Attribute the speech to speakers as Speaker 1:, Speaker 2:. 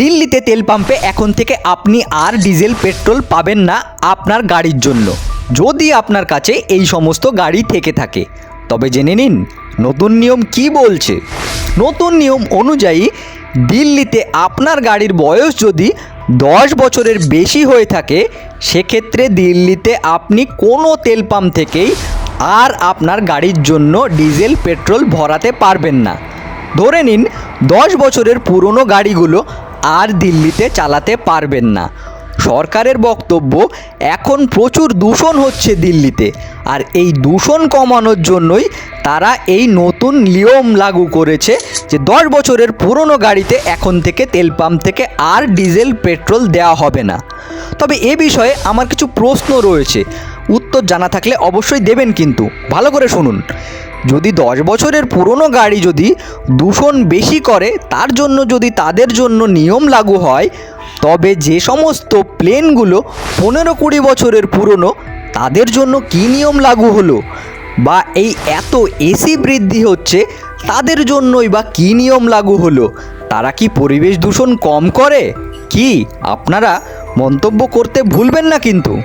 Speaker 1: দিল্লিতে তেল পাম্পে এখন থেকে আপনি আর ডিজেল, পেট্রোল পাবেন না আপনার গাড়ির জন্য। যদি আপনার কাছে এই সমস্ত গাড়ি থেকে থাকে, তবে জেনে নিন, নতুন নিয়ম কি বলছে? নতুন নিয়ম অনুযায়ী দিল্লিতে আপনার গাড়ির বয়স যদি দশ বছরের বেশি হয়ে থাকে, সেক্ষেত্রে দিল্লিতে আপনি কোনো তেল পাম্প থেকেই আর আপনার গাড়ির জন্য ডিজেল, পেট্রোল ভরাতে পারবেন না। ধরে নিন, দশ বছরের পুরনো গাড়িগুলো আর দিল্লিতে চালাতে পারবেন না। সরকারের বক্তব্য, এখন প্রচুর দূষণ হচ্ছে দিল্লিতে। আর এই দূষণ কমানোর জন্যই তারা এই নতুন নিয়ম লাগু করেছে যে দশ বছরের পুরনো গাড়িতে এখন থেকে তেল পাম্প থেকে আর ডিজেল, পেট্রোল দেওয়া হবে না। তবে এ বিষয়ে আমার কিছু প্রশ্ন রয়েছে। উত্তর জানা থাকলে অবশ্যই দেবেন কিন্তু। ভালো করে শুনুন। যদি দশ বছরের পুরনো গাড়ি যদি দূষণ বেশি করে, তার জন্য যদি তাদের জন্য নিয়ম লাগু হয়, তবে যে সমস্ত প্লেনগুলো পনেরো কুড়ি বছরের পুরনো, তাদের জন্য কী নিয়ম লাগু হলো? বা এই এত এসি বৃদ্ধি হচ্ছে, তাদের জন্যই বা কী নিয়ম লাগু হলো? তারা কি পরিবেশ দূষণ কম করে? কি? আপনারা মন্তব্য করতে ভুলবেন না কিন্তু।